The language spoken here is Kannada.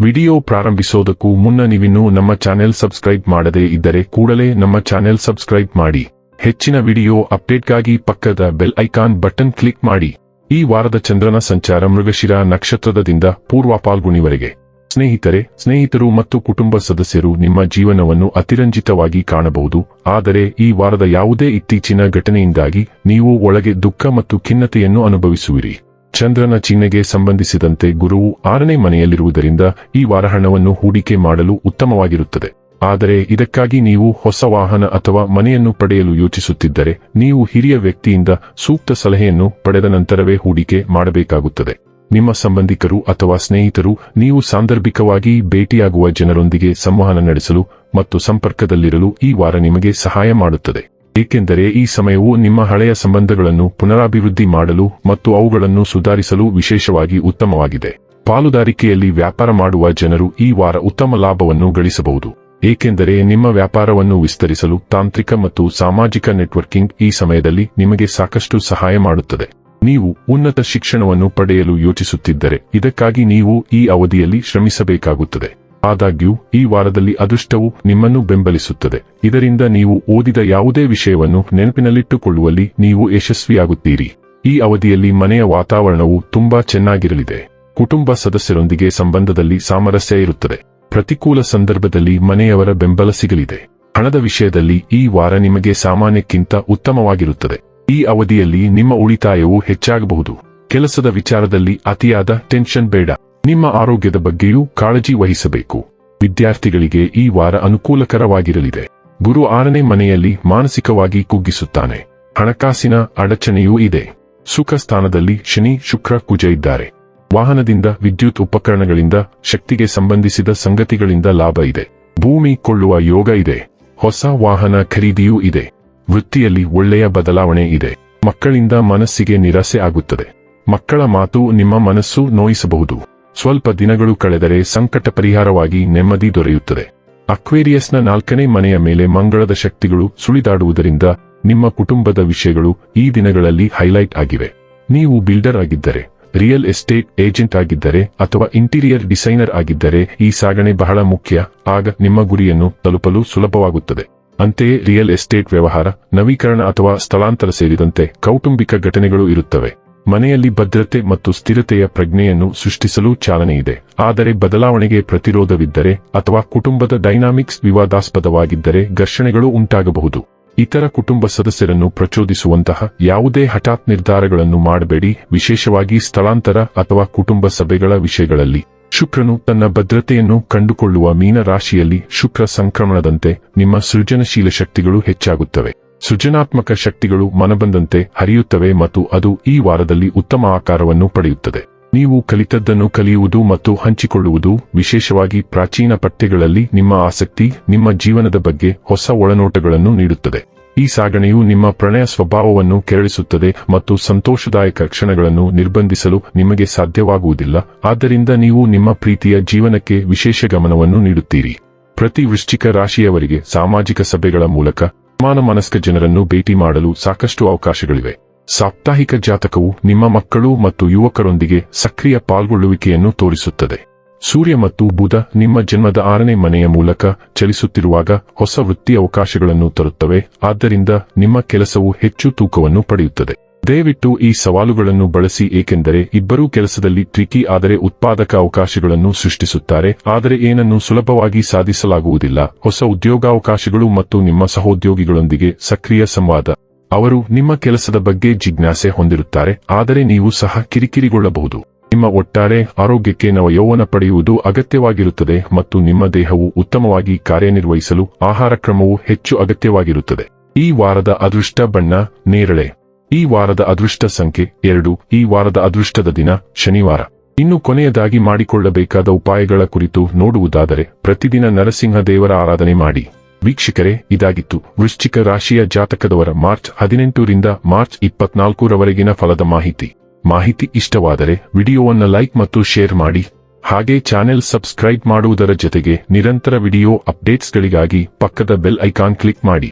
ವಿಡಿಯೋ ಪ್ರಾರಂಭಿಸೋದಕ್ಕೂ ಮುನ್ನ ನೀವಿನ್ನೂ ನಮ್ಮ ಚಾನೆಲ್ ಸಬ್ಸ್ಕ್ರೈಬ್ ಮಾಡದೇ ಇದ್ದರೆ ಕೂಡಲೇ ನಮ್ಮ ಚಾನೆಲ್ ಸಬ್ಸ್ಕ್ರೈಬ್ ಮಾಡಿ. ಹೆಚ್ಚಿನ ವಿಡಿಯೋ ಅಪ್ಡೇಟ್ಗಾಗಿ ಪಕ್ಕದ ಬೆಲ್ ಐಕಾನ್ ಬಟನ್ ಕ್ಲಿಕ್ ಮಾಡಿ. ಈ ವಾರದ ಚಂದ್ರನ ಸಂಚಾರ ಮೃಗಶಿರ ನಕ್ಷತ್ರದಿಂದ ಪೂರ್ವ ಪಾಲ್ಗುಣಿವರೆಗೆ ಸ್ನೇಹಿತರೆ, ಸ್ನೇಹಿತರು ಮತ್ತು ಕುಟುಂಬ ಸದಸ್ಯರು ನಿಮ್ಮ ಜೀವನವನ್ನು ಅತಿರಂಜಿತವಾಗಿ ಕಾಣಬಹುದು. ಆದರೆ, ಈ ವಾರದ ಯಾವುದೇ ಇತ್ತೀಚಿನ ಘಟನೆಯಿಂದಾಗಿ ನೀವು ಒಳಗೆ ದುಃಖ ಮತ್ತು ಖಿನ್ನತೆಯನ್ನು ಅನುಭವಿಸುವಿರಿ. ಚಂದ್ರನ ಚಿಹ್ನೆಗೆ ಸಂಬಂಧಿಸಿದಂತೆ ಗುರುವು ಆರನೇ ಮನೆಯಲ್ಲಿರುವುದರಿಂದ ಈ ವಾರ ಹಣವನ್ನು ಹೂಡಿಕೆ ಮಾಡಲು ಉತ್ತಮವಾಗಿರುತ್ತದೆ. ಆದರೆ ಇದಕ್ಕಾಗಿ ನೀವು ಹೊಸ ವಾಹನ ಅಥವಾ ಮನೆಯನ್ನು ಪಡೆಯಲು ಯೋಚಿಸುತ್ತಿದ್ದರೆ ನೀವು ಹಿರಿಯ ವ್ಯಕ್ತಿಯಿಂದ ಸೂಕ್ತ ಸಲಹೆಯನ್ನು ಪಡೆದ ನಂತರವೇ ಹೂಡಿಕೆ ಮಾಡಬೇಕಾಗುತ್ತದೆ. ನಿಮ್ಮ ಸಂಬಂಧಿಕರು ಅಥವಾ ಸ್ನೇಹಿತರು ನೀವು ಸಾಂದರ್ಭಿಕವಾಗಿ ಭೇಟಿಯಾಗುವ ಜನರೊಂದಿಗೆ ಸಂವಹನ ನಡೆಸಲು ಮತ್ತು ಸಂಪರ್ಕದಲ್ಲಿರಲು ಈ ವಾರ ನಿಮಗೆ ಸಹಾಯ ಮಾಡುತ್ತದೆ. ಏಕೆಂದರೆ ಈ ಸಮಯವು ನಿಮ್ಮ ಹಳೆಯ ಸಂಬಂಧಗಳನ್ನು ಪುನರಾಭಿವೃದ್ಧಿ ಮಾಡಲು ಮತ್ತು ಅವುಗಳನ್ನು ಸುಧಾರಿಸಲು ವಿಶೇಷವಾಗಿ ಉತ್ತಮವಾಗಿದೆ. ಪಾಲುದಾರಿಕೆಯಲ್ಲಿ ವ್ಯಾಪಾರ ಮಾಡುವ ಜನರು ಈ ವಾರ ಉತ್ತಮ ಲಾಭವನ್ನು ಗಳಿಸಬಹುದು. ಏಕೆಂದರೆ ನಿಮ್ಮ ವ್ಯಾಪಾರವನ್ನು ವಿಸ್ತರಿಸಲು ತಾಂತ್ರಿಕ ಮತ್ತು ಸಾಮಾಜಿಕ ನೆಟ್ವರ್ಕಿಂಗ್ ಈ ಸಮಯದಲ್ಲಿ ನಿಮಗೆ ಸಾಕಷ್ಟು ಸಹಾಯ ಮಾಡುತ್ತದೆ. ನೀವು ಉನ್ನತ ಶಿಕ್ಷಣವನ್ನು ಪಡೆಯಲು ಯೋಚಿಸುತ್ತಿದ್ದರೆ ಇದಕ್ಕಾಗಿ ನೀವು ಈ ಅವಧಿಯಲ್ಲಿ ಶ್ರಮಿಸಬೇಕಾಗುತ್ತದೆ. ಆದಾಗ್ಯೂ, ಈ ವಾರದಲ್ಲಿ ಅದೃಷ್ಟವು ನಿಮ್ಮನ್ನು ಬೆಂಬಲಿಸುತ್ತದೆ. ಇದರಿಂದ ನೀವು ಓದಿದ ಯಾವುದೇ ವಿಷಯವನ್ನು ನೆನಪಿನಲ್ಲಿಟ್ಟುಕೊಳ್ಳುವಲ್ಲಿ ನೀವು ಯಶಸ್ವಿಯಾಗುತ್ತೀರಿ. ಈ ಅವಧಿಯಲ್ಲಿ ಮನೆಯ ವಾತಾವರಣವು ತುಂಬಾ ಚೆನ್ನಾಗಿರಲಿದೆ. ಕುಟುಂಬ ಸದಸ್ಯರೊಂದಿಗೆ ಸಂಬಂಧದಲ್ಲಿ ಸಾಮರಸ್ಯ ಇರುತ್ತದೆ. ಪ್ರತಿಕೂಲ ಸಂದರ್ಭದಲ್ಲಿ ಮನೆಯವರ ಬೆಂಬಲ ಸಿಗಲಿದೆ. ಹಣದ ವಿಷಯದಲ್ಲಿ ಈ ವಾರ ನಿಮಗೆ ಸಾಮಾನ್ಯಕ್ಕಿಂತ ಉತ್ತಮವಾಗಿರುತ್ತದೆ. ಈ ಅವಧಿಯಲ್ಲಿ ನಿಮ್ಮ ಉಳಿತಾಯವು ಹೆಚ್ಚಾಗಬಹುದು. ಕೆಲಸದ ವಿಚಾರದಲ್ಲಿ ಅತಿಯಾದ ಟೆನ್ಷನ್ ಬೇಡ. ನಿಮ್ಮ ಆರೋಗ್ಯದ ಬಗ್ಗೆಯೂ ಕಾಳಜಿ ವಹಿಸಬೇಕು. ವಿದ್ಯಾರ್ಥಿಗಳಿಗೆ ಈ ವಾರ ಅನುಕೂಲಕರವಾಗಿರಲಿದೆ. ಗುರು ಆರನೇ ಮನೆಯಲ್ಲಿ ಮಾನಸಿಕವಾಗಿ ಕುಗ್ಗಿಸುತ್ತಾನೆ. ಹಣಕಾಸಿನ ಅಡಚಣೆಯೂ ಇದೆ. ಸುಖ ಸ್ಥಾನದಲ್ಲಿ ಶನಿ, ಶುಕ್ರ, ಕುಜ ಇದ್ದಾರೆ. ವಾಹನದಿಂದ ವಿದ್ಯುತ್ ಉಪಕರಣಗಳಿಂದ ಶಕ್ತಿಗೆ ಸಂಬಂಧಿಸಿದ ಸಂಗತಿಗಳಿಂದ ಲಾಭ ಇದೆ. ಭೂಮಿ ಕೊಳ್ಳುವ ಯೋಗ ಇದೆ. ಹೊಸ ವಾಹನ ಖರೀದಿಯೂ ಇದೆ. ವೃತ್ತಿಯಲ್ಲಿ ಒಳ್ಳೆಯ ಬದಲಾವಣೆ ಇದೆ. ಮಕ್ಕಳಿಂದ ಮನಸ್ಸಿಗೆ ನಿರಾಸೆ ಆಗುತ್ತದೆ. ಮಕ್ಕಳ ಮಾತು ನಿಮ್ಮ ಮನಸ್ಸು ನೋಯಿಸಬಹುದು. ಸ್ವಲ್ಪ ದಿನಗಳು ಕಳೆದರೆ ಸಂಕಟ ಪರಿಹಾರವಾಗಿ ನೆಮ್ಮದಿ ದೊರೆಯುತ್ತದೆ. ಅಕ್ವೇರಿಯಸ್ನ ನಾಲ್ಕನೇ ಮನೆಯ ಮೇಲೆ ಮಂಗಳದ ಶಕ್ತಿಗಳು ಸುಳಿದಾಡುವುದರಿಂದ ನಿಮ್ಮ ಕುಟುಂಬದ ವಿಷಯಗಳು ಈ ದಿನಗಳಲ್ಲಿ ಹೈಲೈಟ್ ಆಗಿವೆ. ನೀವು ಬಿಲ್ಡರ್ ಆಗಿದ್ದರೆ, ರಿಯಲ್ ಎಸ್ಟೇಟ್ ಏಜೆಂಟ್ ಆಗಿದ್ದರೆ ಅಥವಾ ಇಂಟೀರಿಯರ್ ಡಿಸೈನರ್ ಆಗಿದ್ದರೆ ಈ ಸಾಗಣೆ ಬಹಳ ಮುಖ್ಯ, ಆಗ ನಿಮ್ಮ ಗುರಿಯನ್ನು ತಲುಪಲು ಸುಲಭವಾಗುತ್ತದೆ. ಅಂತೆಯೇ ರಿಯಲ್ ಎಸ್ಟೇಟ್ ವ್ಯವಹಾರ, ನವೀಕರಣ ಅಥವಾ ಸ್ಥಳಾಂತರ ಸೇರಿದಂತೆ ಕೌಟುಂಬಿಕ ಘಟನೆಗಳು ಇರುತ್ತವೆ. ಮನೆಯಲ್ಲಿ ಭದ್ರತೆ ಮತ್ತು ಸ್ಥಿರತೆಯ ಪ್ರಜ್ಞೆಯನ್ನು ಸೃಷ್ಟಿಸಲು ಚಾಲನೆ ಇದೆ. ಆದರೆ ಬದಲಾವಣೆಗೆ ಪ್ರತಿರೋಧವಿದ್ದರೆ ಅಥವಾ ಕುಟುಂಬದ ಡೈನಾಮಿಕ್ಸ್ ವಿವಾದಾಸ್ಪದವಾಗಿದ್ದರೆ ಘರ್ಷಣೆಗಳು ಉಂಟಾಗಬಹುದು. ಇತರ ಕುಟುಂಬ ಸದಸ್ಯರನ್ನು ಪ್ರಚೋದಿಸುವಂತಹ ಯಾವುದೇ ಹಠಾತ್ ನಿರ್ಧಾರಗಳನ್ನು ಮಾಡಬೇಡಿ, ವಿಶೇಷವಾಗಿ ಸ್ಥಳಾಂತರ ಅಥವಾ ಕುಟುಂಬ ಸಭೆಗಳ ವಿಷಯಗಳಲ್ಲಿ. ಶುಕ್ರನು ತನ್ನ ಭದ್ರತೆಯನ್ನು ಕಂಡುಕೊಳ್ಳುವ ಮೀನ ರಾಶಿಯಲ್ಲಿ ಶುಕ್ರ ಸಂಕ್ರಮಣದಂತೆ ನಿಮ್ಮ ಸೃಜನಶೀಲ ಶಕ್ತಿಗಳು ಹೆಚ್ಚಾಗುತ್ತವೆ. ಸೃಜನಾತ್ಮಕ ಶಕ್ತಿಗಳು ಮನಬಂದಂತೆ ಹರಿಯುತ್ತವೆ ಮತ್ತು ಅದು ಈ ವಾರದಲ್ಲಿ ಉತ್ತಮ ಆಕಾರವನ್ನು ಪಡೆಯುತ್ತದೆ. ನೀವು ಕಲಿತದ್ದನ್ನು ಕಲಿಯುವುದು ಮತ್ತು ಹಂಚಿಕೊಳ್ಳುವುದು, ವಿಶೇಷವಾಗಿ ಪ್ರಾಚೀನ ಪಠ್ಯಗಳಲ್ಲಿ ನಿಮ್ಮ ಆಸಕ್ತಿ, ನಿಮ್ಮ ಜೀವನದ ಬಗ್ಗೆ ಹೊಸ ಒಳನೋಟಗಳನ್ನು ನೀಡುತ್ತದೆ. ಈ ಸಾಗಣೆಯು ನಿಮ್ಮ ಪ್ರಣಯ ಸ್ವಭಾವವನ್ನು ಕೆರಳಿಸುತ್ತದೆ ಮತ್ತು ಸಂತೋಷದಾಯಕ ಕ್ಷಣಗಳನ್ನು ನಿರ್ಬಂಧಿಸಲು ನಿಮಗೆ ಸಾಧ್ಯವಾಗುವುದಿಲ್ಲ. ಆದ್ದರಿಂದ ನೀವು ನಿಮ್ಮ ಪ್ರೀತಿಯ ಜೀವನಕ್ಕೆ ವಿಶೇಷ ಗಮನವನ್ನು ನೀಡುತ್ತೀರಿ. ಪ್ರತಿ ವೃಶ್ಚಿಕ ರಾಶಿಯವರಿಗೆ ಸಾಮಾಜಿಕ ಸಭೆಗಳ ಮೂಲಕ ಸಮಾನ ಮನಸ್ಕ ಜನರನ್ನು ಭೇಟಿ ಮಾಡಲು ಸಾಕಷ್ಟು ಅವಕಾಶಗಳಿವೆ. ಸಾಪ್ತಾಹಿಕ ಜಾತಕವು ನಿಮ್ಮ ಮಕ್ಕಳು ಮತ್ತು ಯುವಕರೊಂದಿಗೆ ಸಕ್ರಿಯ ಪಾಲ್ಗೊಳ್ಳುವಿಕೆಯನ್ನು ತೋರಿಸುತ್ತದೆ. ಸೂರ್ಯ ಮತ್ತು ಬುಧ ನಿಮ್ಮ ಜನ್ಮದ ಆರನೇ ಮನೆಯ ಮೂಲಕ ಚಲಿಸುತ್ತಿರುವಾಗ ಹೊಸ ವೃತ್ತಿ ಅವಕಾಶಗಳನ್ನು ತರುತ್ತವೆ, ಆದ್ದರಿಂದ ನಿಮ್ಮ ಕೆಲಸವು ಹೆಚ್ಚು ತೂಕವನ್ನು ಪಡೆಯುತ್ತದೆ. ದಯವಿಟ್ಟು ಈ ಸವಾಲುಗಳನ್ನು ಬಳಸಿ, ಏಕೆಂದರೆ ಇಬ್ಬರೂ ಕೆಲಸದಲ್ಲಿ ಟ್ರಿಕಿ, ಆದರೆ ಉತ್ಪಾದಕ ಅವಕಾಶಗಳನ್ನು ಸೃಷ್ಟಿಸುತ್ತಾರೆ, ಆದರೆ ಏನನ್ನು ಸುಲಭವಾಗಿ ಸಾಧಿಸಲಾಗುವುದಿಲ್ಲ. ಹೊಸ ಉದ್ಯೋಗಾವಕಾಶಗಳು ಮತ್ತು ನಿಮ್ಮ ಸಹೋದ್ಯೋಗಿಗಳೊಂದಿಗೆ ಸಕ್ರಿಯ ಸಂವಾದ. ಅವರು ನಿಮ್ಮ ಕೆಲಸದ ಬಗ್ಗೆ ಜಿಜ್ಞಾಸೆ ಹೊಂದಿರುತ್ತಾರೆ, ಆದರೆ ನೀವು ಸಹ ಕಿರಿಕಿರಿಗೊಳ್ಳಬಹುದು. ನಿಮ್ಮ ಒಟ್ಟಾರೆ ಆರೋಗ್ಯಕ್ಕೆ ನವ ಯೌವನ ಪಡೆಯುವುದು ಅಗತ್ಯವಾಗಿರುತ್ತದೆ ಮತ್ತು ನಿಮ್ಮ ದೇಹವು ಉತ್ತಮವಾಗಿ ಕಾರ್ಯನಿರ್ವಹಿಸಲು ಆಹಾರ ಕ್ರಮವು ಹೆಚ್ಚು ಅಗತ್ಯವಾಗಿರುತ್ತದೆ. ಈ ವಾರದ ಅದೃಷ್ಟ ಬಣ್ಣ ನೇರಳೆ. ಈ ವಾರದ ಅದೃಷ್ಟ ಸಂಖ್ಯೆ ಎರಡು. ಈ ವಾರದ ಅದೃಷ್ಟದ ದಿನ, ಶನಿವಾರ. ಇನ್ನು ಕೊನೆಯದಾಗಿ ಮಾಡಿಕೊಳ್ಳಬೇಕಾದ ಉಪಾಯಗಳ ಕುರಿತು ನೋಡುವುದಾದರೆ, ಪ್ರತಿದಿನ ನರಸಿಂಹ ದೇವರ ಆರಾಧನೆ ಮಾಡಿ. ವೀಕ್ಷಕರೇ, ಇದಾಗಿತ್ತು. ವೃಶ್ಚಿಕ ರಾಶಿಯ ಜಾತಕದವರ ಮಾರ್ಚ್ ಹದಿನೆಂಟರಿಂದ ಮಾರ್ಚ್ ಇಪ್ಪತ್ನಾಲ್ಕರವರೆಗಿನ ಫಲದ ಮಾಹಿತಿ. ಮಾಹಿತಿ ಇಷ್ಟವಾದರೆ, ವಿಡಿಯೋವನ್ನು ಲೈಕ್ ಮತ್ತು ಶೇರ್ ಮಾಡಿ. ಹಾಗೆ ಚಾನೆಲ್ ಸಬ್ಸ್ಕ್ರೈಬ್ ಮಾಡುವುದರ ಜೊತೆಗೆ ನಿರಂತರ ವಿಡಿಯೋ ಅಪ್ಡೇಟ್ಸ್ಗಳಿಗಾಗಿ ಪಕ್ಕದ ಬೆಲ್ ಐಕಾನ್ ಕ್ಲಿಕ್ ಮಾಡಿ.